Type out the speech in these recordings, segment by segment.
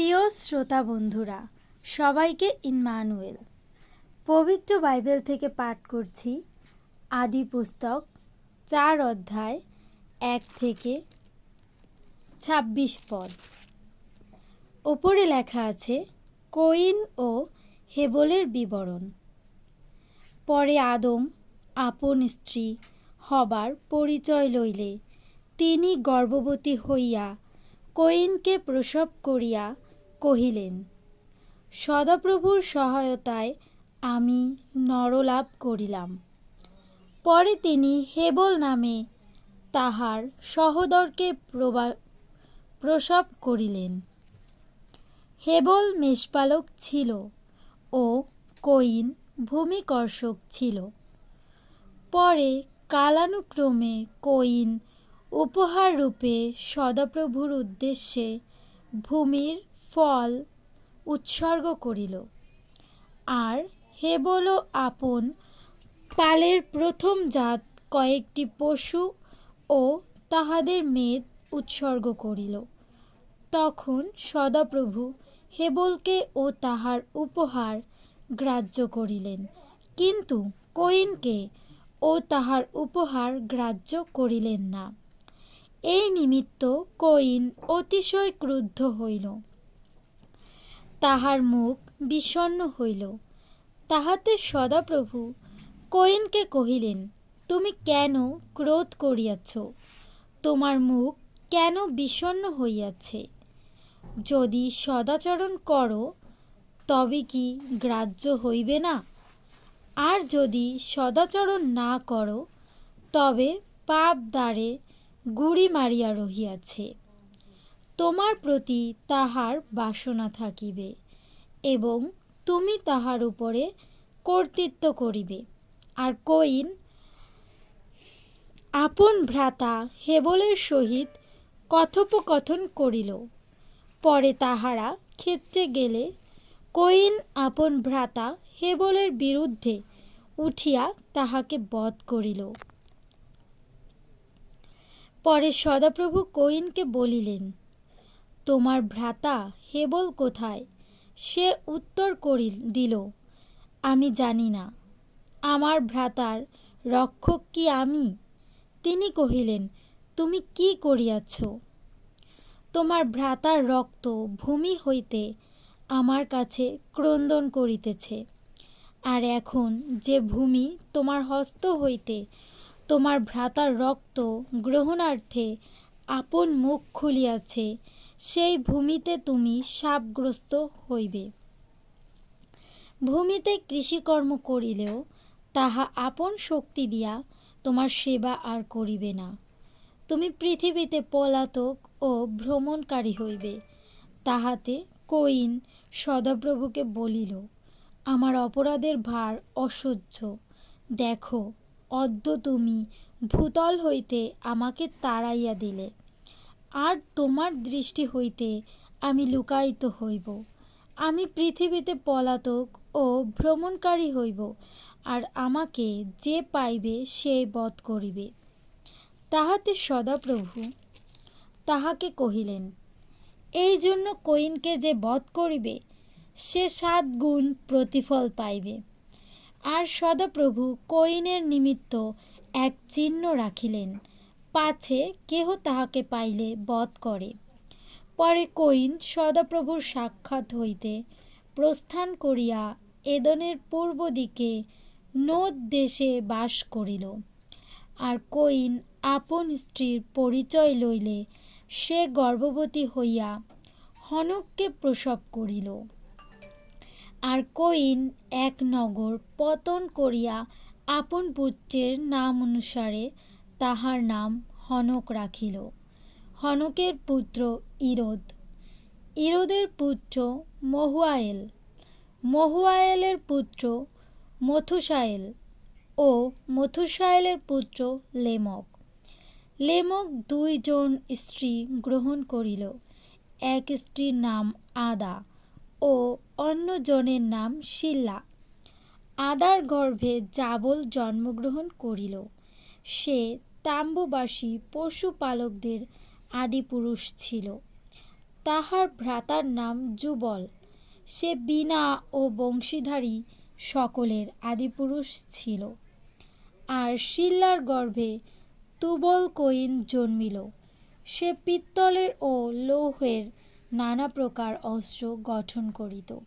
প্রিয় শ্রোতা বন্ধুরা, সবাইকে ইনমানুয়েল পবিত্র বাইবেল থেকে পাঠ করছি, আদি পুস্তক, চার অধ্যায়, এক থেকে ছাব্বিশ পদ। ওপরে লেখা আছে, কইন ও হেবলের বিবরণ। পরে আদম, আপন স্ত্রী, হবার পরিচয় লইলে, তিনি গর্ভবতী হইয়া কইনকে প্রসব করিয়া কহিলেন, সদাপ্রভুর সহায়তায় আমি নরলাভ করিলাম। পরে তিনি হেবল নামে তাহার সহোদরকে প্রসব করিলেন। হেবল মেষপালক ছিল ও কইন ভূমিকর্ষক ছিল। পরে কালানুক্রমে কইন উপহার রূপে সদাপ্রভুর উদ্দেশ্যে ভূমির ফল উৎসর্গ করিল। আর হেবল আপন, পালের প্রথম জাত কয়েকটি পশু ও তাহাদের মেদ উৎসর্গ করিল। তখন সদাপ্রভু হেবলকে ও তাহার উপহার গ্রাহ্য করিলেন। কিন্তু কইনকে ও তাহার উপহার গ্রাহ্য করিলেন না। এই নিমিত্ত কইন অতিশয় ক্রুদ্ধ হইল। তাহার মুখ বিষণ্ন হইল। তাহাতে সদাপ্রভু কইনকে কহিলেন, তুমি কেন ক্রোধ করিয়াছ? তোমার মুখ কেন বিষণ্ন হইয়াছে? যদি সদাচরণ করো, তবে কি গ্রাহ্য হইবে না? আর যদি সদাচরণ না করো, তবে পাপ দ্বারে গুড়ি মারিয়া রহিয়াছে। তোমার প্রতি তাহার বাসনা থাকিবে এবং তুমি তাহার উপরে কর্তৃত্ব করিবে। আর কইন, আপন ভ্রাতা হেবলের সহিত কথোপকথন করিল। পরে তাহারা ক্ষেত্রে গেলে কইন, আপন ভ্রাতা হেবলের বিরুদ্ধে উঠিয়া তাহাকে বধ করিল। পরে সদাপ্রভু কইনকে বলিলেন, তোমার ভ্রাতা হেবল কোথায়? সে উত্তর করিল দিল, আমি জানি না। আমার ভ্রাতার রক্ষক কি আমি? তিনি কহিলেন, তুমি কি করিয়াছ? তোমার ভ্রাতার রক্ত ভূমি হইতে আমার কাছে ক্রন্দন করিতেছে, আর এখন যে ভূমি তোমার হস্ত হইতে তোমার ভ্রাতার রক্ত গ্রহণার্থে আপন মুখ খুলিয়াছে, সেই ভূমিতে তুমি সাপগ্রস্ত হইবে। ভূমিতে কৃষিকর্ম করিলেও তাহা আপন শক্তি দিয়া তোমার সেবা আর করিবে না। তুমি পৃথিবীতে পলাতক ও ভ্রমণকারী হইবে, তাহাতে কইন সদাপ্রভুকে বলিল, আমার অপরাধের ভার অসহ্য। দেখো অদ্য তুমি ভূতল হইতে আমাকে তাড়াইয়া দিলে। আর তোমার দৃষ্টি হইতে আমি লুকায়িত হইব। আমি পৃথিবীতে পলাতক ও ভ্রমণকারী হইব, আর আমাকে যে পাইবে সে বধ করিবে। তাহাতে সদাপ্রভু তাহাকে কহিলেন, এই জন্য কইনকে যে বধ করিবে, সে সাত গুণ প্রতিফল পাইবে। আর সদাপ্রভু কইনের নিমিত্ত এক চিহ্ন রাখিলেন। পাছে কেহ তাহাকে পাইলে বধ করে। পরে কইন সদাপ্রভুর সাক্ষাৎ হইতে প্রস্থান করিয়া এদনের পূর্ব দিকে নোদ দেশে বাস করিল। আর কইন আপন স্ত্রীর পরিচয় লইলে সে গর্ভবতী হইয়া হনককে প্রসব করিল। আর কইন এক নগর পতন করিয়া আপন পুত্রের নাম অনুসারে তাহার নাম হনক রাখিল। হনকের পুত্র ইরোদ। ইরোদের পুত্র মহুয়ায়েল। মহুয়ায়েলের পুত্র মথুসায়েল ও মথুসায়েলের পুত্র লেমক। লেমক দুইজন স্ত্রী গ্রহণ করিল। এক স্ত্রীর নাম আদা। ও অন্যজনের নাম শিল্লা আদার গর্ভে জাবল জন্মগ্রহণ করিল। সে তাম্বুবাসী পশুপালকদের আদিপুরুষ ছিল। তাহার ভ্রাতার নাম যুবল। সে বীণা ও বংশীধারী সকলের আদিপুরুষ ছিল। আর শিল্লার গর্ভে তুবল কইন জন্মিল। সে পিত্তলের ও লৌহের নানা প্রকার অস্ত্র গঠন করিত।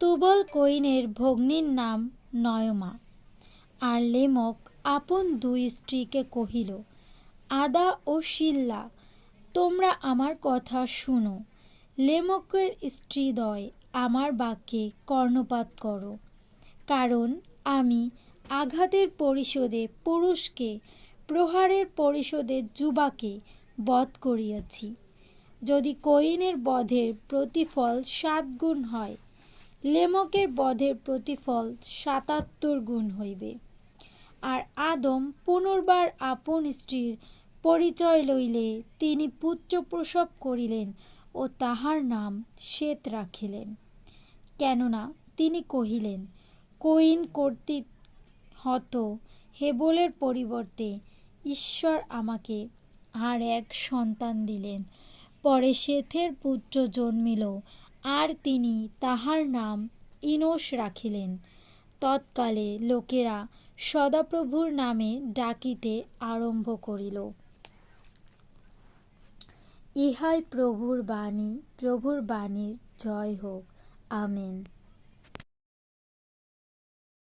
তুবল কইনের ভগ্নীর নাম নয়মা। আর লেমক আপন দুই স্ত্রীকে কহিল, আদা ও শিল্লা, তোমরা আমার কথা শুনো। লেমকের স্ত্রীদ্বয় আমার বাক্যে কর্ণপাত করো। কারণ আমি আঘাতের পরিশোধে পুরুষকে, প্রহারের পরিশোধে যুবাকে বধ করিয়াছি। যদি কইনের বধের প্রতিফল সাত গুণ হয়, লেমকের বধের প্রতিফল সাতাত্তর গুণ হইবে। আর আদম পুনর্বার আপন স্ত্রীর পরিচয় লইলে তিনি পুত্র প্রসব করিলেন ও তাহার নাম শ্বেত রাখিলেন। কেননা তিনি কহিলেন কইন কর্তৃক হত হেবলের পরিবর্তে ঈশ্বর আমাকে আর এক সন্তান দিলেন। পরে শেথের পুত্র জন্মিল, আর তিনি তাহার নাম ইনোশ রাখিলেন। তৎকালে লোকেরা সদাপ্রভুর নামে ডাকিতে আরম্ভ করিল। ইহাই প্রভুর বাণী, প্রভুর বাণীর জয় হোক। আমেন।